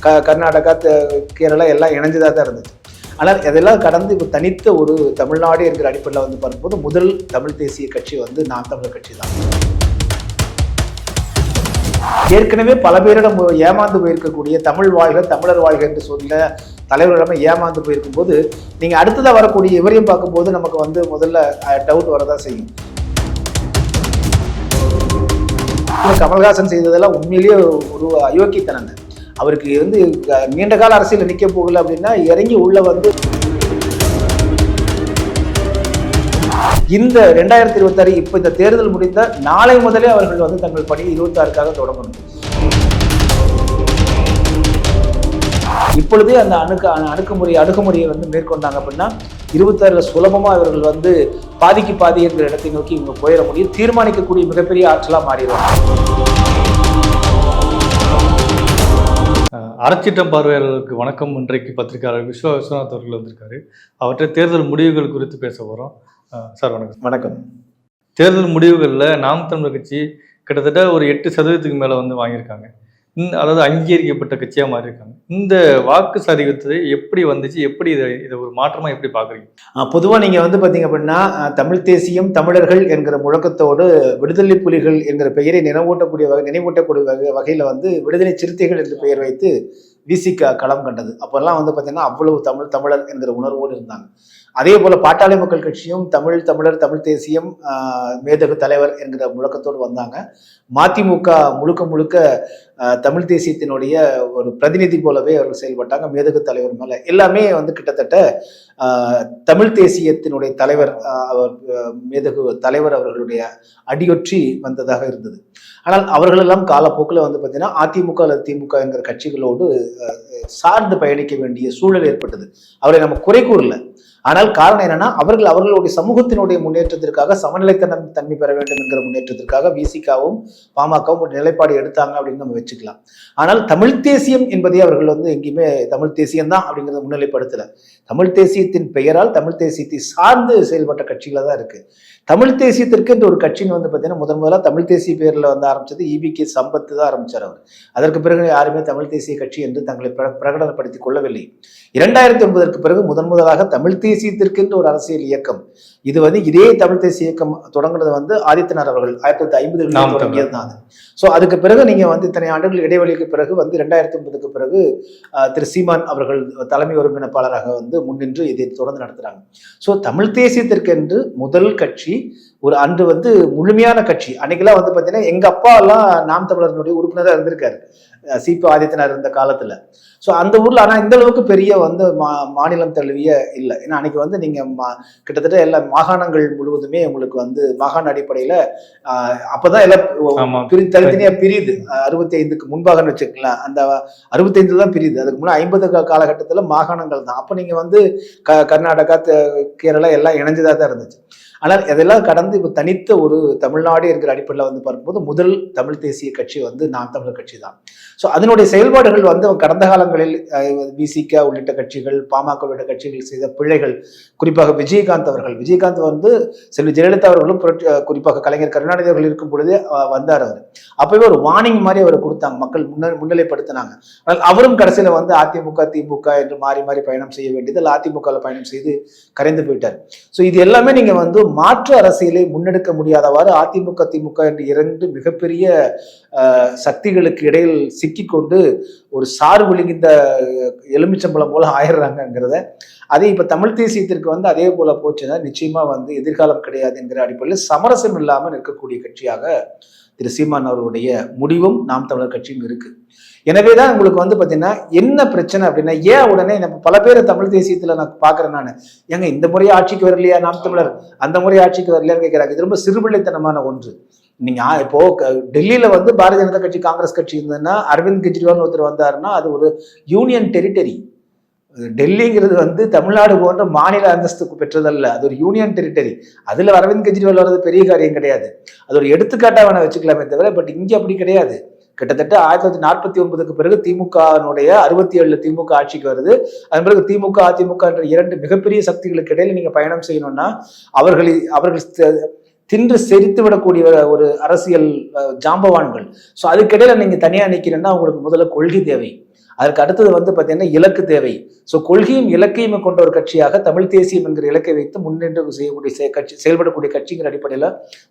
க கர்நாடகா த- கேரளா எல்லாம் இணைஞ்சதாக தான் இருந்துச்சு. ஆனால் அதெல்லாம் கடந்து இப்போ தனித்த ஒரு தமிழ்நாடு என்கிற அடிப்படையில் வந்து பார்க்கும்போது முதல் தமிழ் தேசிய கட்சி வந்து நாம் தமிழர் கட்சி தான். ஏற்கனவே பல பேரிடம் ஏமாந்து போயிருக்கக்கூடிய தமிழ் வாழ்க தமிழர் வாழ்க என்று சொல்ல தலைவர்களிடமே ஏமாந்து போயிருக்கும் போது நீங்க அடுத்ததாக வரக்கூடிய இவரையும் பார்க்கும்போது நமக்கு வந்து முதல்ல டவுட் வரதான் செய்யும். கமல்ஹாசன் செய்ததெல்லாம் உண்மையிலேயே ஒரு அயோக்கியத்தனங்க. அவருக்கு வந்து நீண்ட கால அரசியல் நிற்க போகல அப்படின்னா இறங்கி உள்ள வந்து இந்த ரெண்டாயிரத்தி இருபத்தாறு இப்போ இந்த தேர்தல் முடிந்த நாளை முதலே அவர்கள் வந்து தங்கள் பணியை இருபத்தாறுக்காக தொடங்கணும். இப்பொழுதே அந்த அணுக்க அணுக்குமுறை அணுகுமுறையை வந்து மேற்கொண்டாங்க அப்படின்னா இருபத்தாறுல சுலபமா இவர்கள் வந்து பாதிக்கு பாதி என்கிற இடத்தை நோக்கி இவங்க போயிட முடியும். தீர்மானிக்கக்கூடிய மிகப்பெரிய ஆற்றலா மாறிடுவாங்க. அறச்சிட்டம் பார்வையாளர்களுக்கு வணக்கம். இன்றைக்கு பத்திரிகையாளர் விஸ்வ விஸ்வநாத் அவர்கள் வந்திருக்காரு. அவற்றை தேர்தல் முடிவுகள் குறித்து பேச போகிறோம் சார் வணக்கம். வணக்கம். தேர்தல் முடிவுகளில் நாம் தமிழர் கட்சி கிட்டத்தட்ட ஒரு எட்டு சதவீதத்துக்கு மேலே வந்து வாங்கியிருக்காங்க. அதாவது அங்கீகரிக்கப்பட்ட கட்சியாக மாறியிருக்காங்க. இந்த வாக்கு சரிகத்தை எப்படி வந்துச்சு? எப்படி இதை இதை ஒரு மாற்றமாக எப்படி பார்க்குறீங்க? பொதுவாக நீங்கள் வந்து பார்த்தீங்க அப்படின்னா தமிழ் தேசியம் தமிழர்கள் என்கிற முழக்கத்தோடு விடுதலை புலிகள் என்கிற பெயரை நினைவூட்டக்கூடிய வகை நினைவூட்டக்கூடிய வகையில் வந்து விடுதலை சிறுத்தைகள் என்று பெயர் வைத்து விசிக களம் கண்டது. அப்போல்லாம் வந்து பார்த்தீங்கன்னா அவ்வளவு தமிழ் தமிழர் என்கிற உணர்வோடு இருந்தாங்க. அதே போல பாட்டாளி மக்கள் கட்சியும் தமிழ் தமிழர் தமிழ் தேசியம் மேதகு தலைவர் என்கிற முழக்கத்தோடு வந்தாங்க. மதிமுக முழுக்க முழுக்க தமிழ் தேசியத்தினுடைய ஒரு பிரதிநிதி போலவே அவர்கள் செயல்பட்டாங்க. மேதகு தலைவர் மேல எல்லாமே வந்து கிட்டத்தட்ட தமிழ் தேசியத்தினுடைய தலைவர் அவர் மேதகு தலைவர் அவர்களுடைய அடியொற்றி வந்ததாக இருந்தது. ஆனால் அவர்களெல்லாம் காலப்போக்கில் வந்து பார்த்தீங்கன்னா அதிமுக அல்லது திமுக என்கிற கட்சிகளோடு சார்ந்து பயணிக்க வேண்டிய சூழல் ஏற்பட்டது. அவரை நம்ம குறை கூறல. ஆனால் காரணம் என்னன்னா அவர்கள் அவர்களுடைய சமூகத்தினுடைய முன்னேற்றத்திற்காக சமநிலைத்தனம் தன்மை பெற வேண்டும் என்கிற முன்னேற்றத்திற்காக விசிகாவும் பாமகவும் ஒரு நிலைப்பாடு எடுத்தாங்க அப்படின்னு நம்ம வச்சுக்கலாம். ஆனால் தமிழ் தேசியம் என்பதை அவர்கள் வந்து எங்கேயுமே தமிழ் தேசியம் தான் அப்படிங்கிறத முன்னிலைப்படுத்தல. தமிழ் தேசியத்தின் பெயரால் தமிழ் தேசியத்தை சார்ந்து செயல்பட்ட கட்சிகளாக தான் இருக்கு. தமிழ் தேசியத்திற்கு இந்த ஒரு கட்சின்னு வந்து பார்த்தீங்கன்னா முதன் முதலாக தமிழ் தேசிய பேரில் வந்து ஆரம்பிச்சது இபி கே சம்பத்து தான் ஆரம்பிச்சார் அவர். அதற்கு பிறகு யாருமே தமிழ் தேசிய கட்சி என்று தங்களை பிர- பிரகடனப்படுத்திக் கொள்ளவில்லை. இரண்டாயிரத்தி ஒன்பதற்கு பிறகு முதன் முதலாக தமிழ் தேசியத்திற்கென்று ஒரு அரசியல் இயக்கம். இது வந்து இதே தமிழ் தேசிய இயக்கம் தொடங்குனது வந்து ஆதித்தனார் அவர்கள். ஆயிரத்தி தொள்ளாயிரத்தி ஐம்பதுகளில் தமிழர். தொடங்கியது தான் அது. ஸோ அதுக்கு பிறகு நீங்க வந்து இத்தனை ஆண்டுகள் இடைவெளிக்கு பிறகு வந்து ரெண்டாயிரத்தி ஒன்பதுக்கு பிறகு திரு சீமான் அவர்கள் தலைமை ஒருங்கிணைப்பாளராக வந்து முன்னின்று இதை தொடர்ந்து நடத்துறாங்க. ஸோ தமிழ் தேசியத்திற்கென்று முதல் கட்சி ஒரு அன்று வந்து முழுமையான கட்சி. அன்னைக்கெல்லாம் வந்து பார்த்தீங்கன்னா எங்க அப்பா எல்லாம் நாம் தமிழர்களுடைய உறுப்பினராக இருந்திருக்காரு. சிபி ஆதித்தனார் இருந்த காலத்துல. ஸோ அந்த ஊர்ல ஆனா இந்த அளவுக்கு பெரிய வந்து மா மாநிலம் தழுவிய இல்லை. ஏன்னா அன்னைக்கு வந்து நீங்க மா- கிட்டத்தட்ட எல்லா மாகாணங்கள் முழுவதுமே உங்களுக்கு வந்து மாகாண அடிப்படையில அப்பதான் எல்லாம். பிரி தனித்தனியா பிரியுது. அறுபத்தி ஐந்துக்கு முன்பாகன்னு வச்சுக்கலாம் அந்த அறுபத்தைந்து தான் பிரியுது. அதுக்கு முன்னாடி ஐம்பது காலகட்டத்துல மாகாணங்கள் தான். அப்போ நீங்க வந்து க கர்நாடகா கேரளா எல்லாம் இணைஞ்சதா தான் இருந்துச்சு. ஆனால் இதெல்லாம் கடந்து இப்போ தனித்த ஒரு தமிழ்நாடு என்கிற அடிப்படையில் வந்து பார்க்கும்போது முதல் தமிழ் தேசிய கட்சி வந்து நாம் தமிழர் கட்சி தான் ஸோ அதனுடைய செயல்பாடுகள் வந்து கடந்த காலங்களில் பிசிக உள்ளிட்ட கட்சிகள் பாமக உள்ளிட்ட கட்சிகள் செய்த பிழைகள் குறிப்பாக விஜயகாந்த் அவர்கள். விஜயகாந்த் வந்து செல்வி ஜெயலலிதா அவர்களும் குறிப்பாக கலைஞர் கருணாநிதி அவர்கள் இருக்கும் பொழுதே வந்தார் அவர். அப்பவே ஒரு வார்னிங் மாதிரி அவர் கொடுத்தாங்க. மக்கள் முன்ன முன்னிலைப்படுத்தினாங்க. ஆனால் அவரும் கடைசியில் வந்து அதிமுக திமுக என்று மாறி மாறி பயணம் செய்ய வேண்டியது அதிமுகவில் பயணம் செய்து கரைந்து போயிட்டார். ஸோ இது எல்லாமே நீங்கள் வந்து மாற்று அரசியலை முன்னெடுக்க முடியாதவாறு அதிமுக திமுக என்று இரண்டு மிகப்பெரிய சக்திகளுக்கு இடையில் சிக்கிக்கொண்டு ஒரு சாறு விழுங்கிந்த எலுமிச்சம்பழம் போல ஆயிடுறாங்கங்கிறத அதே இப்போ தமிழ் தேசியத்திற்கு வந்து அதே போல போச்சுன்னா நிச்சயமா வந்து எதிர்காலம் கிடையாது என்கிற அடிப்படையில் சமரசம் இல்லாமல் இருக்கக்கூடிய கட்சியாக திரு சீமான் அவர்களுடைய முடிவும் நாம் தமிழர் கட்சியும் இருக்கு. எனவே தான் உங்களுக்கு வந்து பார்த்தீங்கன்னா என்ன பிரச்சனை அப்படின்னா ஏன் உடனே நம்ம பல பேர் தமிழ் தேசியத்தில் நான் பார்க்குறேன் நான். ஏங்க இந்த முறை ஆட்சிக்கு வரலையா நாம் தமிழர்? அந்த முறை ஆட்சிக்கு வரலையான்னு கேட்குறாங்க இது ரொம்ப சிறுபிள்ளைத்தனமான ஒன்று. நீங்க இப்போ க- டெல்லியில வந்து பாரதிய ஜனதா கட்சி காங்கிரஸ் கட்சி இருந்ததுன்னா அரவிந்த் கெஜ்ரிவால் ஒருத்தர் வந்தாருன்னா அது ஒரு யூனியன் டெரிட்டரி டெல்லிங்கிறது வந்து தமிழ்நாடு போன்ற மாநில அந்தஸ்துக்கு பெற்றதல்ல. அது ஒரு யூனியன் டெரிட்டரி அதுல அரவிந்த் கெஜ்ரிவால் வர்றது பெரிய காரியம் கிடையாது. அது ஒரு எடுத்துக்காட்டா வேணா வச்சுக்கலாமே தவிர பட் இங்கே அப்படி கிடையாது. கிட்டத்தட்ட ஆயிரத்தி தொள்ளாயிரத்தி நாற்பத்தி ஒன்பதுக்கு பிறகு திமுகனுடைய அறுபத்தி ஏழு திமுக ஆட்சிக்கு வருது. அதன் பிறகு திமுக அதிமுக என்ற இரண்டு மிகப்பெரிய சக்திகளுக்கு இடையில நீங்க பயணம் செய்யணும்னா அவர்களை அவர்கள் தின்று செரித்து விடக்கூடிய ஒரு அரசியல் ஜாம்பவான்கள். ஸோ அதுக்கிடையில நீங்க தனியா நிற்கிறீங்கன்னா உங்களுக்கு முதல்ல கொள்கை தேவை. அதற்கு அடுத்தது வந்து பார்த்தீங்கன்னா இலக்கு தேவை. ஸோ கொள்கையும் இலக்கையும் கொண்ட ஒரு கட்சியாக தமிழ் தேசியம் என்கிற இலக்கை வைத்து முன்னின்று செய்யக்கூடிய கட்சி செயல்படக்கூடிய கட்சிங்கிற அடிப்படையில்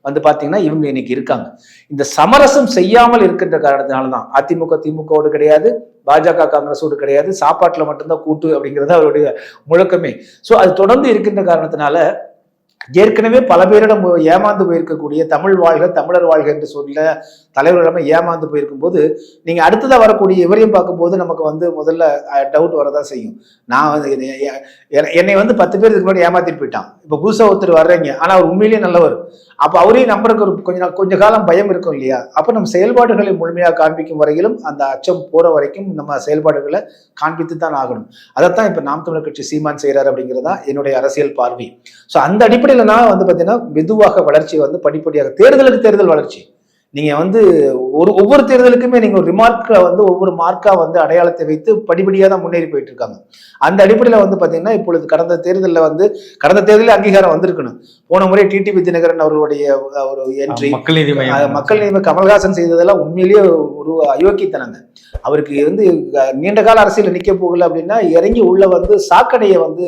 வந்து பார்த்தீங்கன்னா இவங்க இன்னைக்கு இருக்காங்க. இந்த சமரசம் செய்யாமல் இருக்கின்ற காரணத்தினால தான் அதிமுக திமுகவோடு கிடையாது பாஜக காங்கிரஸோடு கிடையாது சாப்பாட்டில் மட்டும்தான் கூட்டு அப்படிங்கிறது அவருடைய முழக்கமே. ஸோ அது தொடர்ந்து இருக்கின்ற காரணத்தினால ஏற்கனவே பல பேரிடம் ஏமாந்து போயிருக்கக்கூடிய தமிழ் வாழ்க தமிழர் வாழ்க என்று சொல்ல தலைவர்களிடம் ஏமாந்து போயிருக்கும் போது நீங்க அடுத்ததாக வரக்கூடிய இவரையும் பார்க்கும்போது நமக்கு வந்து முதல்ல டவுட் வரதான் செய்யும். நான் வந்து என்னை- வந்து பத்து பேர் இதுக்கு முன்னாடி ஏமாத்திட்டு போயிட்டான். இப்போ புதுசாக ஒருத்தர் வர்றீங்க. ஆனால் அவர் உண்மையிலேயே நல்லவர். அப்போ அவரையும் நம்புறதுக்கு ஒரு கொஞ்ச நாள் கொஞ்ச காலம் பயம் இருக்கும் இல்லையா? அப்போ நம்ம செயல்பாடுகளை முழுமையாக காண்பிக்கும் வரையிலும் அந்த அச்சம் போற வரைக்கும் நம்ம செயல்பாடுகளை காண்பித்து தான் ஆகணும். அதைத்தான் இப்போ நாம் தமிழர் கட்சி சீமான் செய்கிறார் அப்படிங்கிறதா என்னுடைய அரசியல் பார்வை. ஸோ அந்த அடிப்படையில் நான் வந்து பார்த்தீங்கன்னா மெதுவாக வளர்ச்சி வந்து படிப்படியாக தேர்தலுக்கு தேர்தல் வளர்ச்சி. நீங்க வந்து ஒரு ஒவ்வொரு தேர்தலுக்குமே நீங்க ஒரு ரிமார்க்கை வந்து ஒவ்வொரு மார்க்கா வந்து அடையாளத்தை வைத்து படிப்படியாக தான் முன்னேறி போயிட்டு இருக்காங்க அந்த அடிப்படையில் வந்து பார்த்தீங்கன்னா இப்பொழுது கடந்த தேர்தலில் வந்து கடந்த தேர்தலில் அங்கீகாரம் வந்திருக்கணும். போன முறை டிடிவி தினகரன் அவர்களுடைய ஒரு என்ட்ரி மக்கள் நீதி மக்கள் நீதி கமல்ஹாசன் செய்ததெல்லாம் உண்மையிலேயே ஒரு அயோக்கித்தனங்க அவருக்கு வந்து நீண்ட கால அரசியல் நிக்க போகல அப்படின்னா இறங்கி உள்ள வந்து சாக்கடையை வந்து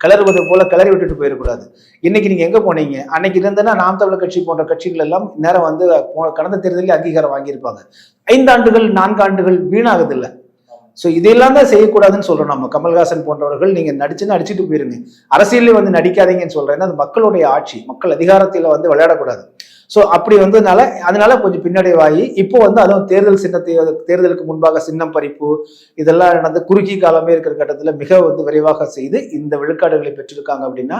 கிளறுவது போல கிளறி விட்டுட்டு போயிடக்கூடாது. இன்னைக்கு நீங்க எங்க போனீங்க? அன்னைக்கு இருந்தனா நாம் தமிழர் கட்சி போன்ற கட்சிகள் எல்லாம் நேரம் வந்து கடந்த தேர்தலில் அங்கீகாரம் வாங்கியிருப்பாங்க. ஐந்தாண்டுகள் நான்காண்டுகள் வீணாகதில்லை. ஸோ இதெல்லாம் தான் செய்யக்கூடாதுன்னு சொல்கிறோம் நம்ம. கமல்ஹாசன் போன்றவர்கள் நீங்கள் நடிச்சுன்னு அடிச்சுட்டு போயிருங்க. அரசியலில் வந்து நடிக்காதீங்கன்னு சொல்கிறேன்னா அது மக்களுடைய ஆட்சி. மக்கள் அதிகாரத்தில் வந்து விளையாடக்கூடாது. ஸோ அப்படி வந்ததுனால அதனால கொஞ்சம் பின்னடைவாகி இப்போ வந்து அதுவும் தேர்தல் சின்னத்தை தேர்தலுக்கு முன்பாக சின்னம் பறிப்பு இதெல்லாம் நடந்து குறுகிய காலமே இருக்கிற கட்டத்தில் மிக வந்து விரைவாக செய்து இந்த விழுக்காடுகளை பெற்றிருக்காங்க அப்படின்னா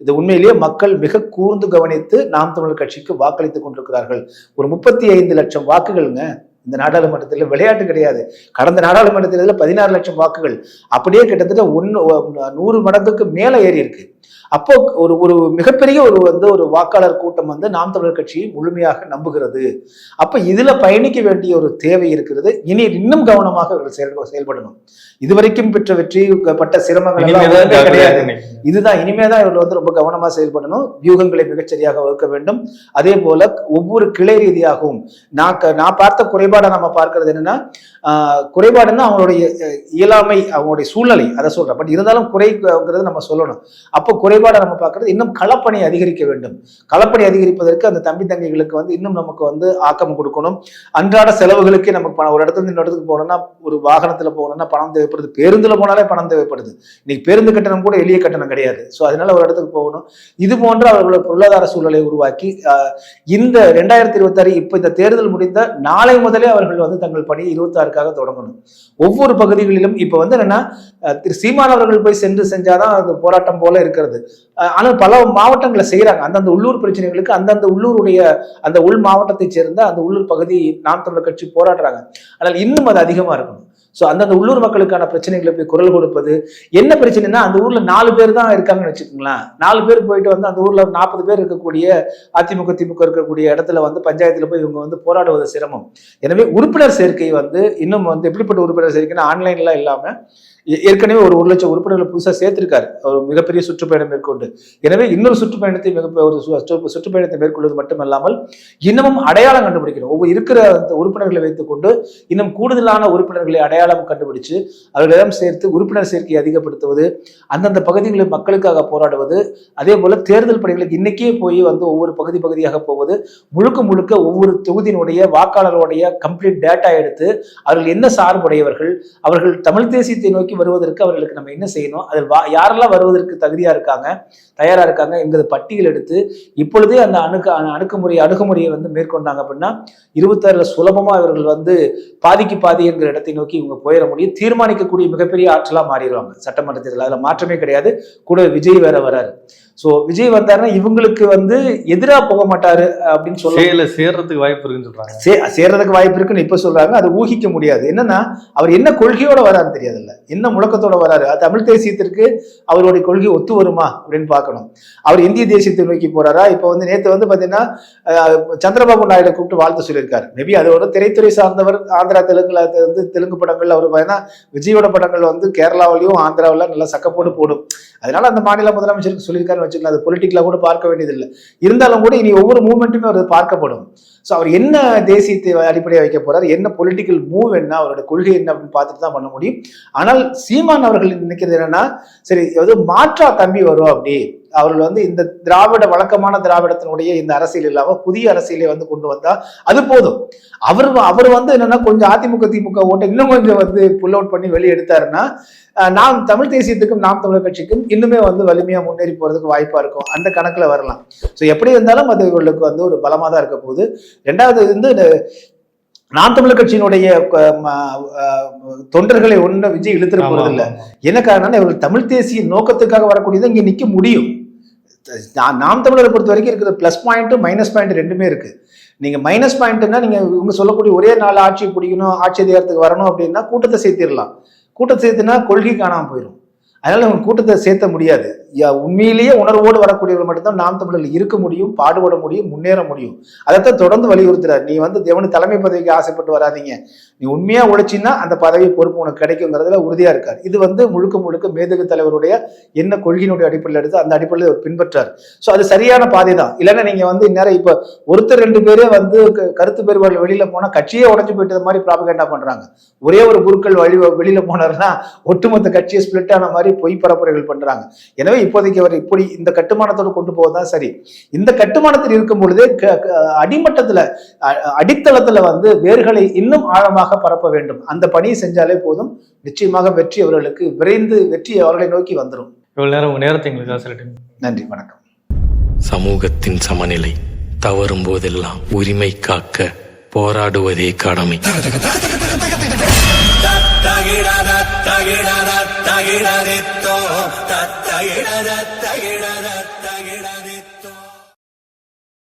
இது உண்மையிலேயே மக்கள் மிக கூர்ந்து கவனித்து நாம் தமிழர் கட்சிக்கு வாக்களித்துக் கொண்டிருக்கிறார்கள். ஒரு முப்பத்தி ஐந்து லட்சம் வாக்குகள்ங்க. இந்த நாடாளுமன்றத்தில் விளையாட்டு கிடையாது. கடந்த நாடாளுமன்ற தேர்தலில் பதினாறு லட்சம் வாக்குகள். அப்படியே கிட்டத்தட்ட ஒன்று நூறு மடங்குக்கு மேலே ஏறி இருக்கு. அப்போ ஒரு ஒரு மிகப்பெரிய ஒரு வந்து ஒரு வாக்காளர் கூட்டம் வந்து நாம் தமிழர் கட்சியை முழுமையாக நம்புகிறது. அப்ப இதுல பயணிக்க வேண்டிய ஒரு தேவை இருக்கிறது. இனி இன்னும் கவனமாக இவர்கள் செயல் செயல்படணும். இதுவரைக்கும் பெற்ற வெற்றி பட்ட சிரமங்கள் எல்லாம் கிடையாது. இதுதான் இனிமேதான் இவர்கள் வந்து ரொம்ப கவனமா செயல்படணும். வியூகங்களை மிகச்சரியாக வகுக்க வேண்டும். அதே போல ஒவ்வொரு கிளை ரீதியாகவும் நான் நான் பார்த்த குறைபாடை நம்ம பார்க்கறது என்னன்னா குறைபாடுன்னா அவங்களுடைய இயலாமை அவங்களுடைய சூழ்நிலை அதை சொல்றேன். பட் இருந்தாலும் குறைங்கிறது நம்ம சொல்லணும். அப்போ குறைபாடை நம்ம பார்க்கறது இன்னும் களப்பணி அதிகரிக்க வேண்டும். களப்பணி அதிகரிப்பதற்கு அந்த தம்பி தங்கைகளுக்கு வந்து இன்னும் நமக்கு வந்து ஆக்கம் கொடுக்கணும். அன்றாட செலவுகளுக்கே நமக்கு பணம் ஒரு இடத்துல இருந்து இன்னொரு இடத்துக்கு போகணும்னா ஒரு வாகனத்துல போகணும்னா பணம் தேவைப்படுது. பேருந்துல போனாலே பணம் தேவைப்படுது. இன்னைக்கு பேருந்து கட்டணம் கூட எளிய கட்டணம் கிடையாது. ஸோ அதனால ஒரு இடத்துக்கு போகணும். இது போன்ற அவர்களோட பொருளாதார சூழலை உருவாக்கி இந்த ரெண்டாயிரத்தி இருபத்தாறு இப்போ இந்த தேர்தல் முடிந்த நாளை முதலே அவர்கள் வந்து தங்கள் பணியை இருபத்தாறுக்காக தொடங்கணும். ஒவ்வொரு பகுதிகளிலும் இப்போ வந்து என்னன்னா திரு சீமான் அவர்கள் போய் சென்று செஞ்சாதான் அது போராட்டம் போல இருக்கிறது. ஆனால் பல மாவட்டங்களை செய்கிறாங்க அந்தந்த உள்ளூர் பிரச்சனைகளுக்கு அந்தந்த உள்ளூருடைய அந்த உள் மாவட்டத்தை சேர்ந்த அந்த உள்ளூர் பகுதி நாம் தமிழர் கட்சி போராடுறாங்க. ஆனால் இன்னும் அது அதிகமா இருக்கணும். ஸோ அந்தந்த உள்ளூர் மக்களுக்கான பிரச்சனைகளை போய் குரல் கொடுப்பது என்ன பிரச்சனைனா அந்த ஊர்ல நாலு பேர் தான் இருக்காங்கன்னு வச்சுக்கோங்களேன். நாலு பேர் போயிட்டு வந்து அந்த ஊர்ல நாற்பது பேர் இருக்கக்கூடிய அதிமுக திமுக இருக்கக்கூடிய இடத்துல வந்து பஞ்சாயத்துல போய் இவங்க வந்து போராடுவது சிரமம். எனவே உறுப்பினர் சேர்க்கை வந்து இன்னும் வந்து எப்படிப்பட்ட உறுப்பினர் சேர்க்கைன்னா ஆன்லைன்லாம் இல்லாம ஏற்கனவே ஒரு ஒரு லட்சம் உறுப்பினர்களை புதுசாக சேர்த்திருக்காரு. ஒரு மிகப்பெரிய சுற்றுப்பயணம் மேற்கொண்டு. எனவே இன்னொரு சுற்றுப்பயணத்தை மிக ஒரு சுற்று- சுற்றுப்பயணத்தை மேற்கொள்வது மட்டுமல்லாமல் இன்னமும் அடையாளம் கண்டுபிடிக்கணும். ஒவ்வொரு இருக்கிற அந்த உறுப்பினர்களை வைத்துக்கொண்டு இன்னும் கூடுதலான உறுப்பினர்களை அடையாளம் கண்டுபிடிச்சு அவர்களிடம் சேர்த்து உறுப்பினர் சேர்க்கையை அதிகப்படுத்துவது அந்தந்த பகுதிகளில் மக்களுக்காக போராடுவது அதே போல தேர்தல் பணிகளுக்கு இன்னைக்கே போய் வந்து ஒவ்வொரு பகுதி பகுதியாக போவது முழுக்க முழுக்க ஒவ்வொரு தொகுதியினுடைய வாக்காளருடைய கம்ப்ளீட் டேட்டா எடுத்து அவர்கள் என்ன சார்புடையவர்கள் அவர்கள் தமிழ் தேசியத்தை நோக்கி வருவதற்கு அவர்களுக்கு நம்ம என்ன செய்யணும்? அதில் வா யாரெல்லாம் வருவதற்கு தகுதியா இருக்காங்க தயாரா இருக்காங்க என்கிற பட்டியல் எடுத்து இப்பொழுதே அந்த அணுக்கு அணு- அணுகுமுறை அணுகுமுறையை வந்து மேற்கொண்டாங்க அப்படின்னா இருபத்தாறுல சுலபமா இவர்கள் வந்து பாதிக்கு பாதி என்கிற இடத்தை நோக்கி இவங்க போயிட முடியும். தீர்மானிக்கக்கூடிய மிகப்பெரிய ஆற்றலா மாறிடுவாங்க. சட்டமன்ற தேர்தல். அதுல மாற்றமே கிடையாது. கூட விஜய் வேற வராரு. சோ விஜய் வந்தாருன்னா இவங்களுக்கு வந்து எதிரா போக மாட்டாரு அப்படின்னு சொல்ல சேர்றதுக்கு வாய்ப்பு இருக்குன்னு சொல்றாங்க. சேர்றதுக்கு வாய்ப்பு இருக்குன்னு இப்ப சொல்றாங்க. அது ஊகிக்க முடியாது. என்னன்னா அவர் என்ன கொள்கையோட வராரு தெரியாதுல்ல. என்ன முழக்கத்தோட வராரு? தமிழ் தேசியத்திற்கு அவருடைய கொள்கை ஒத்து வருமா அப்படின்னு பார்க்கணும். அவர் இந்திய தேசியத்தை நோக்கி போறாரா? இப்போ வந்து நேற்று வந்து பார்த்தீங்கன்னா சந்திரபாபு நாயுடு கூப்பிட்டு வாழ்த்து சொல்லியிருக்காரு. மேபி அது ஒரு திரைத்துறை சார்ந்தவர் ஆந்திரா தெலுங்குல வந்து தெலுங்கு படங்கள் அவர் பார்த்தீங்கன்னா விஜயோட படங்கள் வந்து கேரளாவிலையும் ஆந்திராவில நல்லா சக்கப்போடு போடும். அதனால அந்த மாநில முதலமைச்சருக்கு சொல்லியிருக்காருன்னு வச்சுக்கலாம் அது பொலிட்டிக்கலாக கூட பார்க்க வேண்டியதில்லை. இருந்தாலும் கூட இனி ஒவ்வொரு மூமெண்ட்டுமே அவர் பார்க்கப்படும். ஸோ அவர் என்ன தேசியத்தை அடிப்படையாக வைக்க போறார்? என்ன பொலிட்டிக்கல் மூவ் என்ன? அவரோட கொள்கை என்ன அப்படின்னு பார்த்துட்டு தான் பண்ண முடியும். ஆனால் சீமான் அவர்கள் நினைக்கிறது என்னன்னா சரி அதாவது மாற்றா தம்பி வரும் அப்படி. அவர்கள் வந்து இந்த திராவிட வழக்கமான திராவிடத்தினுடைய இந்த அரசியல் இல்லாமல் புதிய அரசியலை வந்து கொண்டு வந்தா அது போதும். அவர் அவர் வந்து என்னன்னா கொஞ்சம் அதிமுக திமுக ஓட்டை இன்னும் கொஞ்சம் வந்து புல் அவுட் பண்ணி வெளியே எடுத்தாருன்னா நாம் தமிழ் தேசியத்துக்கும் நாம் தமிழர் கட்சிக்கும் இன்னுமே வந்து வலிமையா முன்னேறி போறதுக்கு வாய்ப்பா இருக்கும். அந்த கணக்குல வரலாம். ஸோ எப்படி இருந்தாலும் அது இவர்களுக்கு வந்து ஒரு பலமாக தான் இருக்க போகுது. ரெண்டாவது வந்து நாம் தமிழர் கட்சியினுடைய தொண்டர்களை ஒண்ணு விஜய் இழுத்துட்டு ஆமா, போறது இல்ல ஆமா. என்ன காரணம்னா இவர்கள் தமிழ் தேசிய நோக்கத்துக்காக வரக்கூடியது இங்க நிக்க முடியும். நாம் தமிழரை பொறுத்த வரைக்கும் இருக்கிற ப்ளஸ் பாயிண்ட் மைனஸ் பாயிண்ட் ரெண்டுமே இருக்கு. நீங்க மைனஸ் பாயிண்ட்னா நீங்க இவங்க சொல்லக்கூடிய ஒரே நாள் ஆட்சி பிடிக்கணும் ஆட்சி அதிகாரத்துக்கு வரணும் அப்படின்னா கூட்டத்தை சேர்த்திடலாம். கூட்டத்தை சேர்த்துனா கொள்கை காணாம போயிடும் அதனால இவங்க கூட்டத்தை சேர்த்த முடியாது. யா- உண்மையிலேயே உணர்வோடு வரக்கூடியவர்கள் மட்டும்தான் நாம் தமிழில் இருக்க முடியும் பாடுபட முடியும் முன்னேற முடியும். அதைத்தான் தொடர்ந்து வலியுறுத்துறாரு நீ வந்து தேவனு தலைமை பதவிக்கு ஆசைப்பட்டு வராதீங்க. நீ உண்மையாக உழைச்சின்னா அந்த பதவி பொறுப்பு உனக்கு கிடைக்குங்கிறதுல உறுதியாக இருக்கார். இது வந்து முழுக்க முழுக்க மேதகு தலைவருடைய என்ன கொள்கையினுடைய அடிப்படையில் எடுத்து அந்த அடிப்படையில் அவர் பின்பற்றார். ஸோ அது சரியான பாதை தான் இல்லைன்னா நீங்கள் வந்து இந்நேரம் இப்போ ஒருத்தர் ரெண்டு பேரே வந்து க- கருத்து பெறுவார்கள் வெளியில் போனால் கட்சியே உடஞ்சி போயிட்டது மாதிரி ப்ராபகேண்டா பண்ணுறாங்க ஒரே ஒரு குருக்கள் வழி வெளியில் போனாருன்னா ஒட்டுமொத்த கட்சியை ஸ்பிளிட் ஆன மாதிரி பொய் பரப்புரைகள் பண்றாங்க. எனவே இப்போதைக்கு அவர் இப்படி இந்த கட்டுமானத்தோடு கொண்டு போவதுதான் சரி. இந்த கட்டுமானத்தில் இருக்கும் பொழுதே அடிமட்டத்துல அடித்தளத்துல வந்து வேர்களை இன்னும் ஆழமாக பரப்ப வேண்டும். அந்த பணியை செஞ்சாலே போதும். நிச்சயமாக வெற்றி அவர்களுக்கு விரைந்து வெற்றி அவர்களை நோக்கி வந்துடும் இவ்வளவு நேரம் உங்க நேரத்தை எங்களுக்கு நன்றி வணக்கம். சமூகத்தின் சமநிலை தவறும் போதெல்லாம் உரிமை காக்க போராடுவதே கடமை. തത്തയിട തത്തയിട തത്തയിട